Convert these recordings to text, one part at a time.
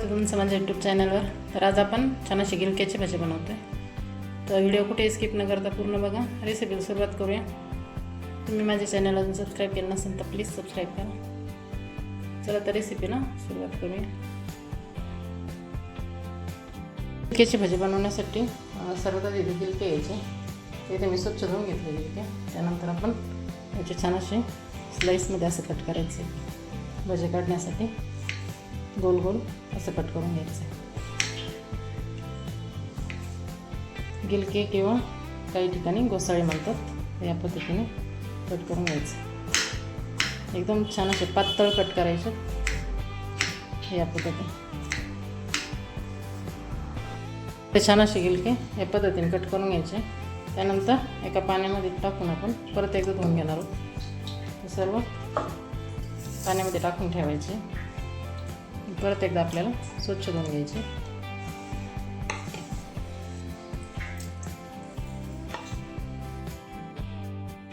तुमचं माझ्या यूट्यूब चॅनलवर तर आज आपण छान अशी गिलक्याची भाजी बनवतो आहे तर व्हिडिओ कुठे स्किप न करता पूर्ण बघा. रेसिपीला सुरुवात करूया. तुम्ही माझ्या चॅनल अजून सबस्क्राईब केलं नसेल तर प्लीज सबस्क्राईब करा. चला तर रेसिपीला सुरुवात करूया. गिलक्याची भाजी बनवण्यासाठी सर्वदा सर्वात आधी गिलके यायचे ते इथे मी स्वच्छ धुवून घेतले गिलके त्यानंतर आपण याचे छान असे स्लाईसमध्ये असं कट करायचे. भजे काढण्यासाठी. गोल गोल असं कट करून घ्यायचं. गिलके किंवा काही ठिकाणी गोसाळे म्हणतात या पद्धतीने कट करून घ्यायचं. एकदम छान असे पातळ कट करायचे. या पद्धतीने. ते छान असे गिलके या पद्धतीने कट करून घ्यायचे. त्यानंतर एका पाण्यामध्ये टाकून आपण परत एकदा धुवून घेणार आहोत. सर्व पाण्यामध्ये टाकून ठेवायचे. परत एकदा आपल्याला स्वच्छ करून घ्यायचे.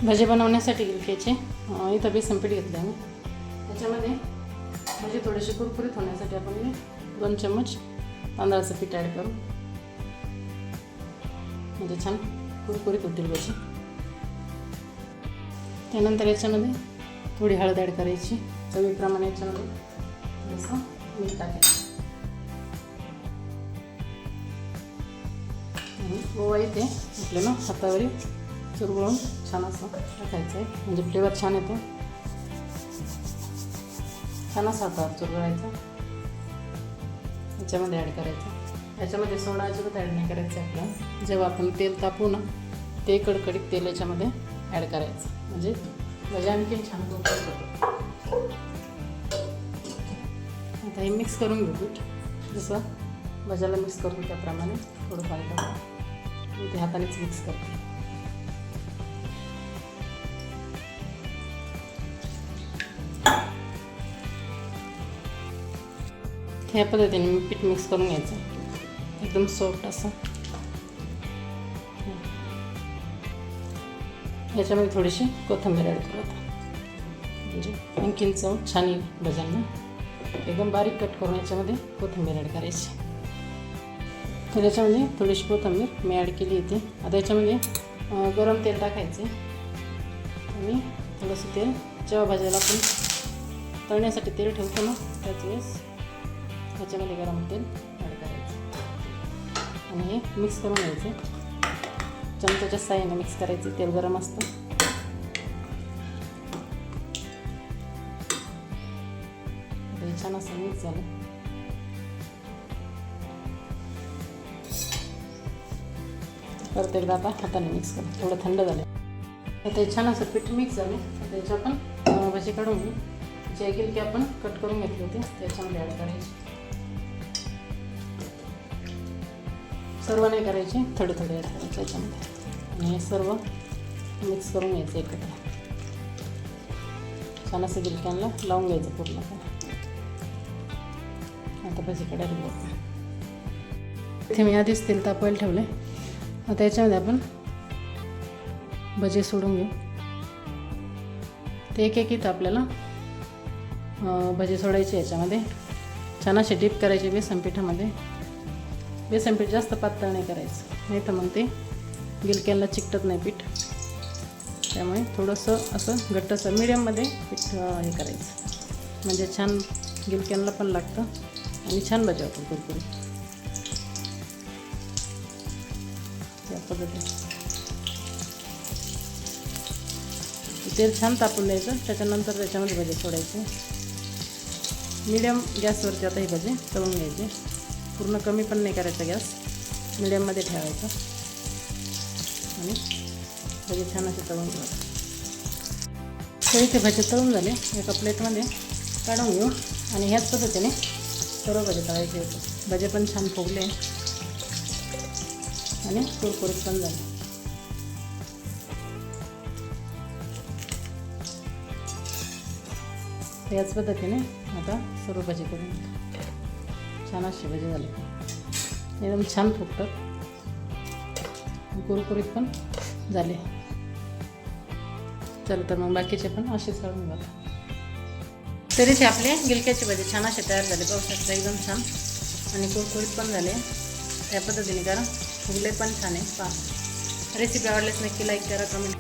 भजे बनवण्यासाठी घ्यायचे. इथं बेसन पीठ घेतलं आहे मी त्याच्यामध्ये भजे थोडीशी कुरकुरीत होण्यासाठी आपण दोन चम्मच तांदळाचं पीठ ॲड करू. म्हणजे छान कुरकुरीत होतील भजी. त्यानंतर याच्यामध्ये थोडी हळद ॲड करायची. चवीप्रमाणे याच्यामध्ये जसं मीठ टाकायचं आणि ओवा इथे आपल्याला हातावरील चुरगळून छान असं टाकायचं आहे म्हणजे फ्लेवर छान येतो. छान असं हातावर चुरगळायचं. याच्यामध्ये ॲड करायचं. याच्यामध्ये सोडा अजिबात ॲड नाही करायचं आपल्याला जेव्हा आपण तेल तापू ना ते कडकडीत तेल याच्यामध्ये ॲड करायचं. म्हणजे, म्हणजे भजी आणखी छान करतो आता हे मिक्स करून घेऊ. पीठ जसं भज्याला मिक्स करतो त्याप्रमाणे थोडं पाणी टाकून मी ते हातानेच मिक्स करते. ह्या पद्धतीने मी पीठ मिक्स करून घ्यायचं. एकदम सॉफ्ट असं. याच्यामध्ये थोडीशी कोथिंबीर ॲड करू आता. म्हणजे आणखीन चव छान येईल भजांना एकदम बारीक कट करून याच्यामध्ये कोथिंबीर ॲड करायची. तर याच्यामध्ये थोडीशी कोथिंबीर मी ॲड केली होती आता याच्यामध्ये गरम तेल टाकायचे. आणि थोडंसं तेल जेव्हा भाजायला आपण तळण्यासाठी तेल ठेवतो ना त्याच वेळेस ह्याच्यामध्ये गरम तेल ॲड करायचं. आणि हे मिक्स करून घ्यायचे. चमच्याच्या साह्याने मिक्स करायचे. तेल गरम असतं. छान असं मिक्स झालं परत एकदा आता हाताने मिक्स करू थोडं थंड झालं आता ते छान असं पीठ मिक्स झालं आता आपण भाजी काढून घेऊ जे गिलके आपण कट करून घेतले होते त्याच्यामध्ये ॲड करायचे सर्व नाही करायचे थोडे थोडे ॲड करायचे त्याच्यामध्ये आणि हे सर्व मिक्स करून घ्यायचं एकत्र छान असं गिलक्यांना लावून घ्यायचं पूर्ण आता भाजीकडे बघू इथे मी आधीच तेल तापवायला ठेवलं आहे आता याच्यामध्ये आपण भजे सोडून घेऊ. ते एक एक इथं आपल्याला भजे सोडायचे याच्यामध्ये. छान असे डीप करायचे बेसन पिठामध्ये बेसन पीठ जास्त पातळ नाही करायचं. नाही तर मग ते गिलक्यांना चिकटत नाही पीठ. त्यामुळे थोडंसं असं घट्टसं मिडियममध्ये पीठ हे करायचं. म्हणजे छान गिलक्यांना पण लागतं. आणि छान भजी होतं कुरकुरीत या पद्धतीने. तेल छान तापून द्यायचं त्याच्यानंतर त्याच्यामध्ये भजे सोडायचे. मिडियम गॅसवरती आता ही भजे तळून घ्यायचे. पूर्ण कमी पण नाही करायचा गॅस मिडियममध्ये ठेवायचा. आणि भजे छान असे तळून घ्यायचं. तर इथे भजे तळून झाले. एका प्लेटमध्ये काढून घेऊ. आणि ह्याच पद्धतीने सर्व भजे तळायचे होते. भजे पण छान फुगले. आणि कुरकुरीत पण झाले. याच पद्धतीने आता सर्व भजी करून छान असे भजी झाले. एकदम छान फुगतात. कुरकुरीत पण झाले. चला तर मग बाकीचे पण असेच काढून बघा. तरी ते आपले गिलक्याचे भजे छान असे तयार झाले. पाहू शकता एकदम छान. आणि कुरकुरीत पण झाले. त्या पद्धतीने करा. फुगले पण छान आहे. पा रेसिपी आवडल्यास नक्की लाईक करा कमेंट